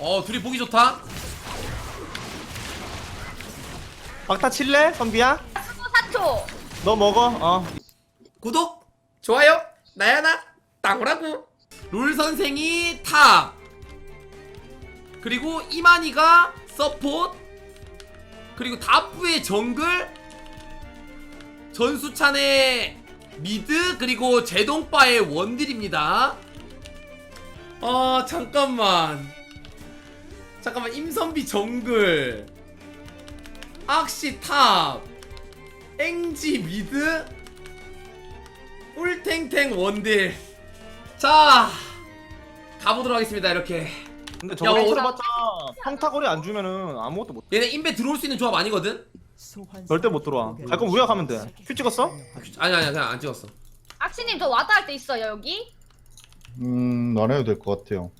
어 둘이 보기 좋다. 막타 칠래? 선비야? 4초. 너 먹어 어. 구독 좋아요 나야나 땅오라고. 롤 선생이 탑 그리고 이만희가 서폿. 그리고 다프의 정글. 전수찬의 미드. 그리고 제동바의 원딜입니다. 아 잠깐만 잠깐만 임선비 정글. 악시 탑. 앵지 미드. 꿀탱탱 원딜. 자 가보도록 하겠습니다 이렇게. 근데 야, 저거 어, 평타거리 안 주면은 아무것도 못 얘네 인베 들어올 수 있는 조합 아니거든? 절대 못 들어와. 갈 거면 우리가 가면 돼큐 찍었어? 아니 아니 그냥 안 찍었어. 악신님 저 왔다 할 때 있어요 여기? 음, 안 해도 될 것 같아요.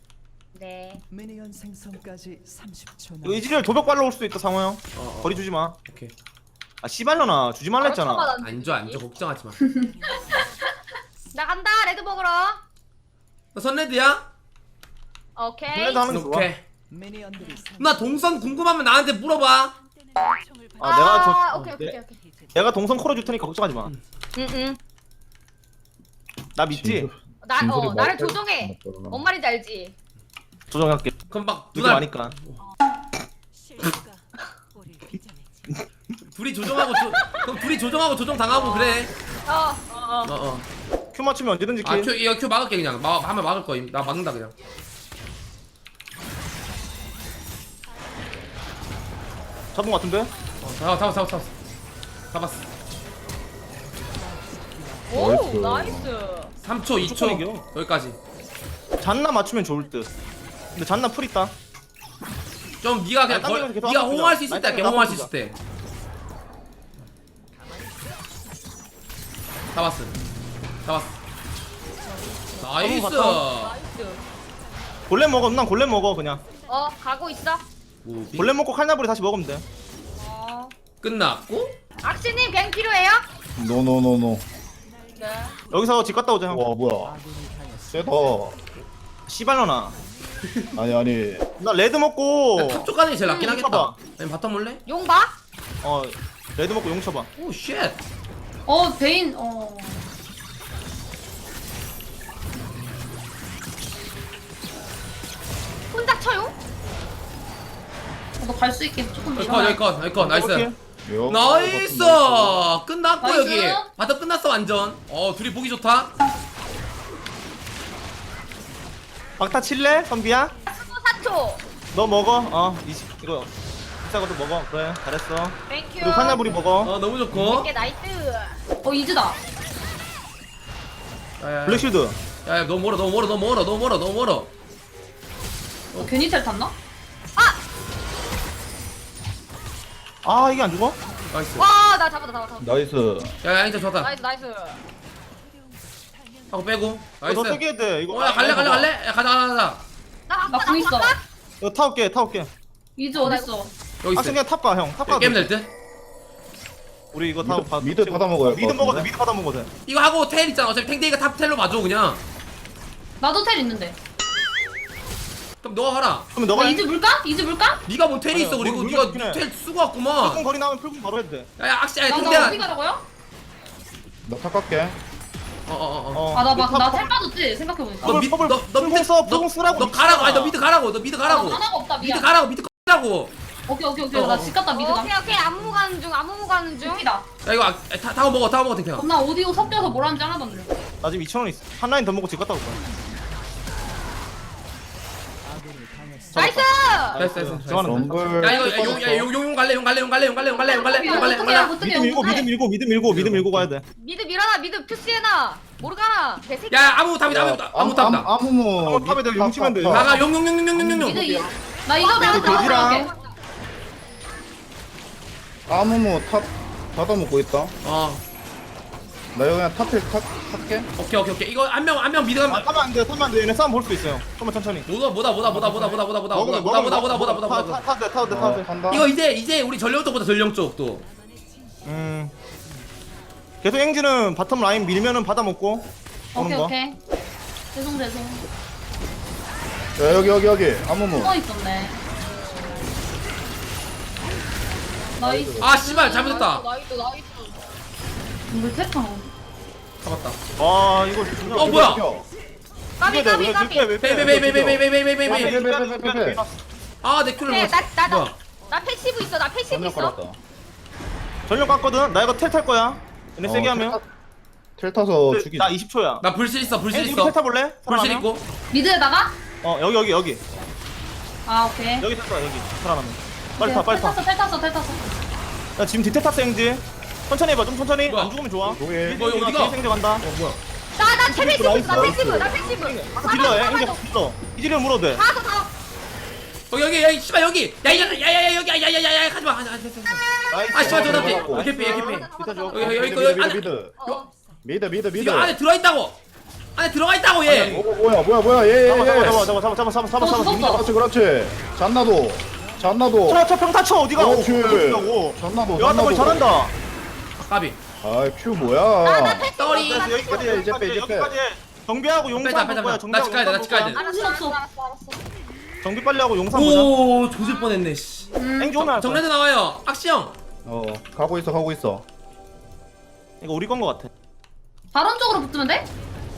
네. 미니언 생성까지 30초 이거 이즈리얼 도벽 발로 올 수도 있다 상호 형 어, 어. 거리 주지 마아 오케이 씨발려나 주지 말라 했잖아 안줘 안줘 걱정하지 마 나 간다 레드 먹으러. 너 선레드야? 오케이. 블레드 하는 게 좋아 오케이 미니언들이 상- 누나 동선 궁금하면 나한테 물어봐 아 내가 저 오케이 내- 오케이 오케이. 내가 동선 걸어줄 테니까 걱정하지 마나 응응. 믿지? 나 어 나를 뭐- 조종해. 맞더라. 뭔 말인지 알지? 조정할게 그럼 막 누가 누나 아니까 둘이 조정하고 조, 그럼 둘이 조정하고 조정 당하고 그래 어. 어. 어. 어어 큐 맞추면 언제든지 아킬큐 이거 큐 막을게 그냥 막 하면 막을 거임 나 막는다 그냥 잡은 거 같은데? 어 잡았어 잡았어 잡았어 잡았어 오 나이스. 나이스. 3초 무조건 2초 이겨. 여기까지 잔나 맞추면 좋을 듯 근데 잔나 풀 있다 좀 네가 그냥 아, 딴 걸, 데로 계속 네가 하고 호응할. 수 있을 아니, 때 할게 딴 데로 호응할 수 있을 때 잡았어 잡았어 나이스 봤다. 나이스. 골렘 먹어 누나 골렘 먹어 그냥 어 가고 있어. 무비 골렘 먹고 칼나불이 다시 먹으면 돼 어. 끝났고 악신님 갱 필요해요? 노노노노. 네. 여기서 집 갔다 오자 형 와, 뭐야. 세다. 씨발려나 아니, 아니. 나 레드 먹고 탑쪽 가는 게 제일 낫긴 음, 하겠다 봐봐. 아니 바텀 몰래? 용 봐. 어 레드 먹고 용 쳐봐 오쉣 어 베인 어 혼자 쳐요? 너 갈 수 있게 조금 여기 컷 여기 컷 여기 컷 나이스. 요- 나이스 끝났고 나이스. 여기 바텀 끝났어 완전 어 둘이 보기 좋다 막타 칠래? 선비야? 4초. 너 먹어 어 이, 이거 비싸고도 먹어 그래 잘했어 땡큐. 그리고 칼나불이 먹어 어 너무 좋고 이게 나이스. 어 이즈다 블랙쉴드 야야 너무 멀어 너무 멀어 너무 멀어 너무 멀어 너무 멀어 어 괜히 텔 탔나? 아 이게 안 죽어? 나이스 와 나 잡았다 잡았다. 잡았다. 나이스. 야야 인자 좋다 나이스 나이스. 하고. 빼고 나이스. 너 세게 해야 돼. 이거 어야 갈래 갈래 봐봐. 갈래? 야 가자 가자 가자. 나 나궁 있어. 이거 타올게 타올게. 이즈 어딨어? 여기 아 있어. 그냥 탑가 형. 탑가 게임 될 듯? 우리 이거 타고 봐 미드 받아 먹어야 미드 것 먹어도 같은데? 미드 받아 먹어도 돼. 이거 하고 텔 있잖아. 어차피 탱탱이가 탑 텔로 봐줘 그냥. 나도 텔 있는데. 그럼 너가 하라. 나 너가 이즈 물까? 이즈 물까? 네가 뭔 텔이 아니야, 있어. 그리고 뭘 네가 해. 텔 쓰고 왔구만. 풀공 거리 나오면 풀공 바로 해도 돼. 야야 악시 야 나, 나 어디 탱탱아. 가라고요? 나 탁 갈게. 어어어어. 어, 아나 탑, 막나 탑. 텔 빠졌지 생각해보니까. 너 미, 퍼블, 너, 너 풀공 밑에 써, 너, 풀공 쓰라고 너. 가라고. 아니 너 미드 가라고. 너 미드 아, 가라고. 나 하나가 없다 미드 미안. 가라고. 미드 가라고. 오케이 오케이 오케이. 어, 나 어. 집 갔다 미드 가. 오케이 오케이. 안무 가는 중 안무 가는 중. 웃기다. 야 이거 아, 타, 타고 먹어 타고 먹어 탱탱아 겁나 오디오 섞여서 뭐라는지 하나도 안 들려 나 지금 2천원 있어. 한 라인 더 먹고 집 갔다 올 거야 나이스. 됐어 됐어 정하는 럼블. 야 이거 야, 용, 야, 용, 용, 용 갈래 용 갈래 용 갈래 용 갈래 용 갈래 용 갈래 용 갈래 용 갈래 못 미드 밀고 미드 밀고 미드 밀고 미드 밀고 가야 돼 미드 밀어놔 미드 퓨스해놔 모르가나 개새끼. 야 아무 탑이다 아무 탑 아무 탑이다 아무 뭐. 아무 탑에 내가 용 치면 돼. 나가 용용용용용용 미드 용 이- 나 이거 미드 배웠다 돼지랑. 들어갈게 아무 뭐탑 받아 먹고 있다. 어 나 여기 그냥 탑을 탑, 탑게? 오케이 오케이 오케이 이거 한 명 한 명 미드 아, 가면 타면 안 돼요, 타면 안돼 얘네 싸움 볼 수 있어요. 좀만 천천히. 뭐다 뭐다 뭐다 뭐다 뭐다 뭐다 뭐다 뭐다 뭐다 뭐다 뭐다 뭐다 뭐다 뭐다 타도 돼, 타도 돼, 타도 돼. 어, 간다. 이거 이제 이제 우리 전령 쪽보다 전령 쪽또 음. 계속 앵지는 바텀 라인 밀면은 받아먹고. 오케이 오케이 죄송 죄송 야, 여기 여기 여기 아무무. 숨어 있었네 나이스 아, 씨발, 잘못했다. 나이스 나이스 뭐지? 어. 잡았다. 와 이거 누가 어, 뭐야? 까비 까비 까비. 빼빼빼빼빼빼빼빼빼빼 아내 큐를 네, 나- 나- 나- 뭐야? 나 패시브 있어. 나 패시브 전면 있어. 걸었다. 전력 깠거든 나 이거 텔탈 거야 얘네 세게 하면 텔 타서 죽이. 나 20초야 나 불실 있어 불실 있어 텔타 볼래? 불실 살아나면? 있고 미드에다가? 어 여기 여기 여기 아 오케이. 여기 탔어 여기 살아나면 빨리 타 빨리 탈 탔어 탈 탔어 탈 탔어. 타야 지금 뒤태 탔어 행지 천천히 해봐 좀 천천히. 뭐야? 안 죽으면 좋아. 뭐해? 뭐, 어디가? 뒤에 생제 간다. 나나 패시브 나이스, 나 패시브 나이스. 나 패시브. 아까 딜러 해 엔지 딜러 이즈리얼 물어도 돼. 다서 다. 여기 여기 여기 씨발 여기. 야야야야야 여기 야야야야 가지마. 아 나이스. 아 씨발 어, 피 개피 개피. 뒤태 줘. 여기 여기 여기 미드 여기 미드 안에 미드. 어. 미드 미드 미드. 지금 안에 들어가 있다고. 안에 들어가 있다고 얘. 어 뭐야 뭐야 뭐야. 얘얘얘 잡아 잡아 잡아 잡아 잡아 잡아 잡아 잡아 잡아 어, 잡아. 그렇지 그렇지. 잔나도. 잔나도. 쳐쳐 평타 쳐. 어디가? 그렇지. 어디가고 잔나도. 거 잘한다 까비. 아큐 나나 뭐야. 쏘리. 됐어, 여기까지 이제 빼, 이제 빼. 여기까지. 정비하고 빼자, 용산 빼자, 볼 거야 빼자. 정비하고 나집 가야 돼, 나 용산 집볼 가야 거야. 알았어 알았어 알았어 알았어. 정비 빨리 하고 용산 보자. 오 조질 뻔했네 씨. 앵지 오면 할 거야 정례도 나와요. 악시 형. 어 가고 있어 가고 있어. 이거 우리 건 거 같아. 바론 쪽으로 붙으면 돼?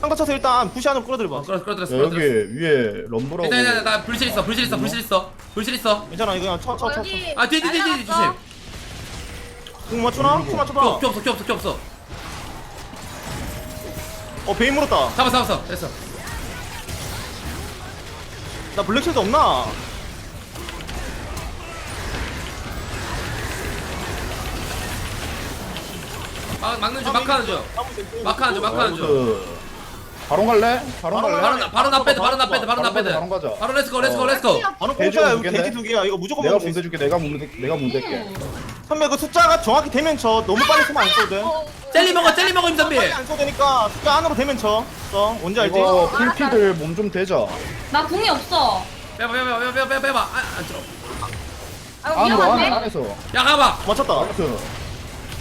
상가 쳐서 일단 부시 안으로 끌어들여봐. 어 끌어 끌어 들었어 야, 끌어 여기 들었어. 위에 럼브라고. 일단 일단 나 불실 있어 불실 있어 불실 있어 불실 있어. 괜찮아 이거 그냥 쳐쳐쳐. 여기. 아 뒤에 뒤에 뒤에 뒤에 조심 공 맞추나? 공큐 맞춰봐. 큐 없어 큐 없어 큐 없어 어 베인 물었다. 잡았어 잡았어. 됐어. 나 블랙실드 없나? 막 막는 중 마크하는 중. 마크하는 중 마크하는 중. 그 바로 갈래? 바로 바로 갈래? 바로 나 바로 나 빼드 바로 나 빼드 바로 나 빼드 바로 가자. 바로 렛츠고 렛츠고 렛츠고. 바로 돼지 공짜야 여기? 돼지 두 개야. 이거 무조건 내가 먹을 수 있어 문대줄게. 내가 문대 내가 문대게. 선배 그 숫자가 정확히 되면 쳐. 너무 빨리 쓰면 안 써도 돼. 젤리 먹어 젤리 먹어 임선비. 빨리 안 써도 되니까 숫자 안으로 되면 쳐. 써. 뭔지 알지? 이거 풀피들 몸 좀 대자. 나 궁이 없어. 빼봐 빼봐 빼봐 빼봐 빼봐 아, 안 들어. 아 안으로 안에 위험한데? 안에서. 야 가봐. 맞췄다.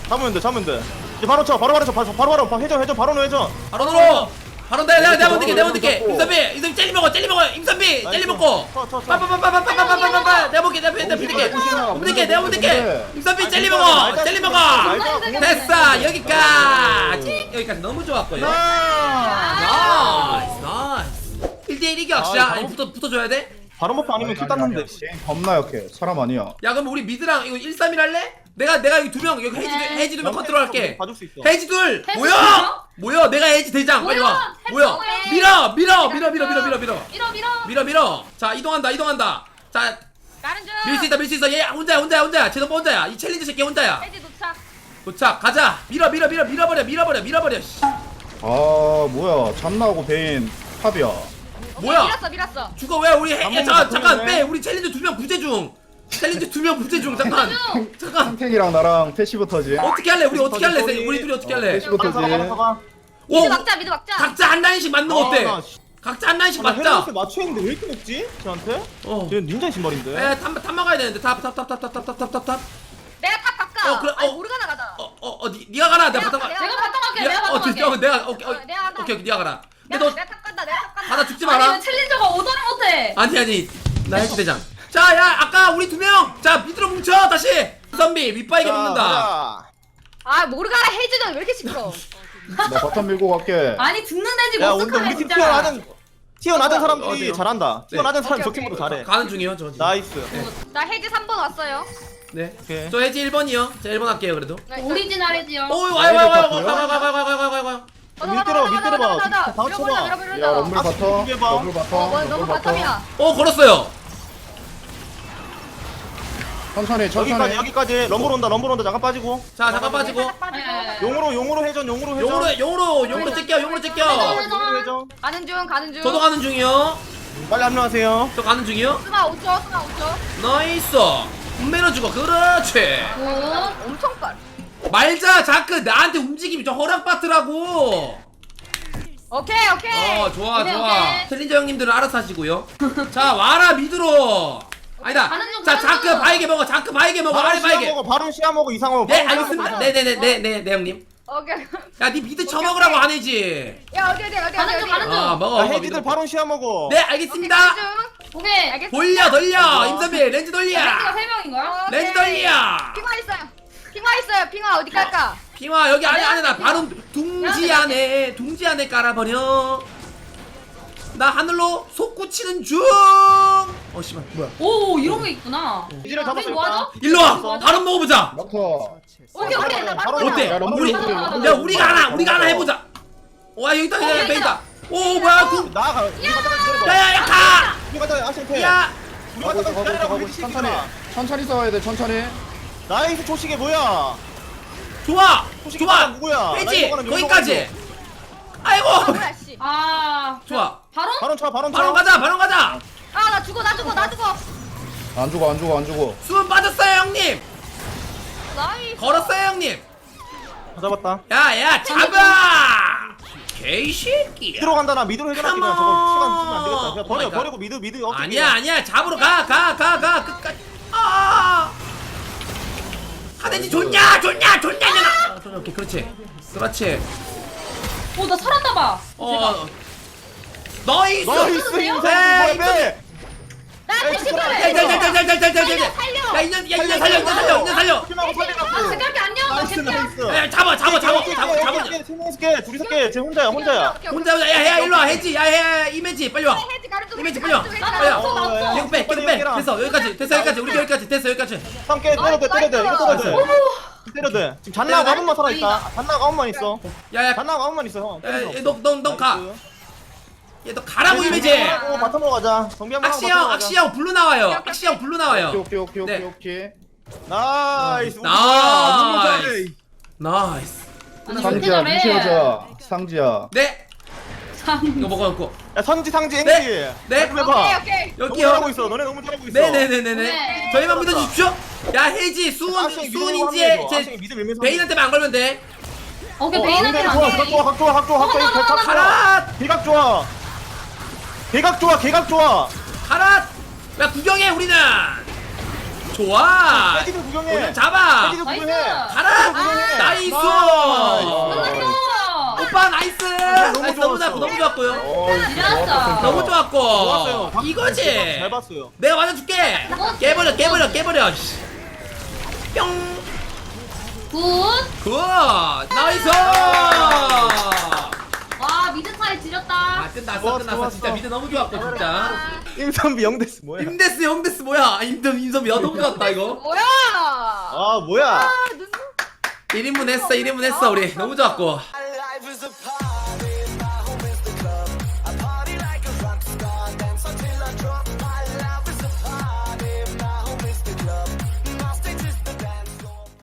잡으면 돼 잡으면 돼. 이제 바로 쳐 바로 바로 쳐 바로 바로 바로 회전 회전 바로 회전 바로 들어 바로 내가 내가 내가 문득게 내가 잡고. 임선비 임선비 젤리 먹어 젤리 먹어 임선비 젤리 먹고 쳐, 쳐, 쳐. 빠빠빠빠빠빠빠빠빠 내가 볼게 내가 볼게 내가 볼게 문득게 내가 문득게 임선비 젤리 먹어 젤리 먹어 됐어 여기까지 여기까지 너무 좋았고요 나이스 나이스 1대1 이겨 아, 아니 붙어 붙어줘야 돼? 바로 버프 아니면 킬 땄는데 겁나 약해. 사람 아니야. 야 그럼 우리 미드랑 이거 1, 3일 할래? 내가 내가 여기 두명 여기 헤이지 네. 헤이지 두명 컨트롤 할게. 봐줄 수 있어. 헤이지 둘! 모여! 둘이요? 모여! 내가 헤이지 대장. 빨리 와. 헤이지 밀어 밀어 밀어 밀어 밀어 밀어 밀어. 밀어 밀어. 밀어 밀어. 자 이동한다 이동한다. 자 가는 중. 밀수 있다 밀 수 있어. 얘 혼자야 혼자야 혼자야. 쟤도 혼자야. 이 챌린저 새끼 혼자야. 해지 도착. 도착 가자. 밀어 밀어 밀어 밀어버려 밀어버려 밀어버려 씨. 아 뭐야. 잔나하고 베인. 탑이야 뭐야? 밀었어 밀었어. 죽어 왜? 우리 헤, 야, 안 잠깐 빼. 우리 챌린저 두 명 부재 중. 챌린저 두 명 부재 중 잠깐. 잠깐. 상탱이랑 나랑 패시브 터지. 어떻게 할래? 우리 어떻게 할래. 우리 둘이 어떻게 어, 할래 패시브 터지. 오! 미드 막자 미드 막자. 각자 한 라인씩 맞는 거 어때? 각자 한 라인씩 나 맞자. 헬멧에 맞춰 있는데 왜 이렇게 높지? 쟤한테? 어. 쟤 닌자 신발인데? 에, 탑, 탑 막아야 되는데. 탑 탑 탑 탑 탑 탑 탑 탑탑. 내가 탑 바꿔. 어, 그래, 아니, 어. 모르가나 가자. 어어어 니가 가라. 내가 바탕 가. 내가 바텀 갈게 내가 어, 갈게. 저, 어, 내가 오케이, 어, 어, 내가. 오케이, 오케이, 네가 가라. 근데 내가 너 내가 간다. 하나 죽지 아니 마라. 왜 챌린저가 오더를 못해 아니 아니, 나 헬스 대장. 자, 야, 아까 우리 두 명, 자 밑으로 뭉쳐 다시. 선비 밑바이게 붙는다. 아 모르가나 해지전 왜 이렇게 시끄러? 나 바텀 밀고 갈게 아니 죽는 애지 야못 근데 쓰네 우리 팀 진짜 튀어나든 튀어나든 사람들이 어디요? 잘한다 네. 튀어나든 사람 저 오케이, 팀보다 오케이. 잘해 가는 중이요, 저. 나이스 나 해지 3번 왔어요. 네. 오케이. 저 해지 1번이요. 제 1번 할게요, 그래도. 나 오리지널이지요 오, 와요, 와요, 와요, 와요, 와요, 와요, 와요, 와요, 와요, 와요. 가자, 밑으로, 가자, 가자, 밑으로 가자, 봐. 가자, 가자. 다 쳐봐. 밀어버려, 야 럼블 아, 바텀 준비해봐. 럼블 바텀 어, 뭐, 럼블 너무 바텀이야. 오, 걸었어요. 천천히 여기까지 천천히 여기까지 럼블 온다 럼블 온다 잠깐 빠지고 자, 잠깐 빠지고. 살짝 빠지고. 용으로 용으로 회전 용으로 회전 용으로, 용으로, 용으로 찢겨, 용으로 회전 가는 중, 가는 중. 저도 가는 중이요. 빨리 합류하세요 저 가는 중이요. 스마 5초, 스마 5초. 나이스. 밀어주고, 그렇지. 오 엄청 빨. 말자, 자크, 나한테 움직임이 좀 허락받더라고. 오케이, 오케이. 어 좋아 오케이, 좋아 오케이. 챌린저 형님들은 알아서 하시고요 자 와라 미드로 아니다 가는 중, 자 가는 자크 중. 바이게 먹어 자크 바이게 먹어 바로 바이게 먹어 바로 시야 먹어 이상호 네 알겠습니다 네네네네네 네, 형님 오케이. 야니 미드 쳐먹으라고 하네지 야 어디 어디 어디 가는 중, 가는 중. 아 먹어 야 먹어 해지들 미드. 바로 시야 먹어 네 알겠습니다 오케이. 알겠어. 돌려 돌려 임선비 렌즈 돌려 렌즈가 세 명인 거야? 렌즈 돌려 핑화 있어요. 핑화 있어요. 핑화 어디 깔까? 핑화 여기 안에 안에 나 바로 둥지 안에 둥지 안에 깔아버려. 나 하늘로 솟구치는 중 어 씨발 뭐야? 오 이런 게 있구나. 해지를 우리 잡았어 뭐 하죠? 일단 일로 와! 바로 먹어보자! 막터 오케이 오케이. 바로, 바로 어때? 야, 우리. 야 우리가 하나 우리가 하나 해보자. 와 여기 있다 여기 있다. 오 뭐야 구 나가 기다려봐. 야야야 가! 갔다가 악생 패 야! 가고 있어 있어 가고 있어 천천히. 천천히 싸워야 돼 천천히 나이스 조식이 뭐야? 좋아! 솔직히 좋아! 누구야? 이거 거는 거기까지! 아이고! 아 뭐야 씨. 아 좋아. 바로? 바론 쳐 바론 쳐. 바로 가자 바로 가자! 아 나 죽어 나 죽어 나 죽어. 안 죽어 안 죽어 안 죽어. 수은 빠졌어요 형님! 나이스. 걸었어요 형님! 다 잡았다. 야야 잡아! 개새끼야. 미드로 간다 나 미드로 해결할게 그냥. 저거 시간 쓰면 안 되겠다. 그냥 버려 오마이갓. 버리고 미드 미드 어떻게 아니야 아니야. 잡으러 가 가 가 가 끝까지. 아 하대지 좋냐 좋냐 좋냐 이년아! 아, 좋냐 오케이 그렇지. 그렇지. 오나 살았나 봐. 어. 나이스 나이스 네, 인생. 빼 나한테 시그널. 짤짤짤짤짤짤짤짤 살려. 야 인연 야 인연 살려 인연 살려 인연 살려 팀하고 아 색깔게 안녕. 나이스. 나이스 야 잡아 잡아 잡아 잡아 잡아 세명 있을게 둘이 있을게 쟤 혼자야 혼자야 혼자 혼자 야야 일로 와 해지 야야 이매지 빨리 와 해지 중. 이매지 해지 빨리 와 나왔어, 나왔어. 계속 빼 계속 빼 됐어 여기까지 됐어 여기까지 우리 여기까지 됐어 여기까지 함께 때려도 돼 때려도 돼 이거 때려도 돼 때려도 돼 지금 잔나가 가문만 살아 있다 잔나가 가문만 있어 야야 잔나가 가문만 있어 형 너너너가 얘너 가라고 이매지. 오 바텀으로 가자. 정비 한번 하고 악시 형 바텀으로 악시 가자 형 블루 나와요. 악시 형 블루 오케이 나와요. 오케이 오케이 네. 오케이 오케이. 나이스. 우리 나이스. 나이스. 상지야. 무시하자. 상지야. 네. 상. 이거 먹어놓고. 야 선지 상지 네. 행지. 네. 좀 오케이 오케이. 너무 여기요. 잘하고 있어 너네 너무 잘하고 있어. 네네네네네. 네. 저희만 믿어주십시오. 야 밀고 수은인지 합류해줘. 제 베인한테만 안 걸면 돼. 오케이 어, 베인한테 좋아 각 좋아 각 좋아 각 좋아. 각 좋아 각 좋아. 가라! 개각 좋아 개각 좋아 개각 좋아. 가라! 야 구경해 우리는! 좋아! 해지들 구경해. 오늘 잡아! 나이스. 구경해. 가라! 구경해. 나이스! 끝났어. 오빠 나이스! 너무 나이스. 너무 좋았어. 좋았고 너무 좋았고요. 어이 지렸어. 너무 좋았고. 이거지. 잘 봤어요. 내가 맞아줄게. 깨버려 깨버려 깨버려. 씨. 뿅. 굿. 굿. 나이스. 와 미드 차이 지렸다. 아 끝났어 좋았어, 끝났어 좋았어. 진짜 미드 너무 좋았고 진짜. 임선비 영대스 뭐야? 임데스 영데스 뭐야? 임점 임섬 야 너무 좋았다 이거. 뭐야? 아 뭐야? 아 눈. 1인분 했어 1인분 했어 우리. 너무 좋았고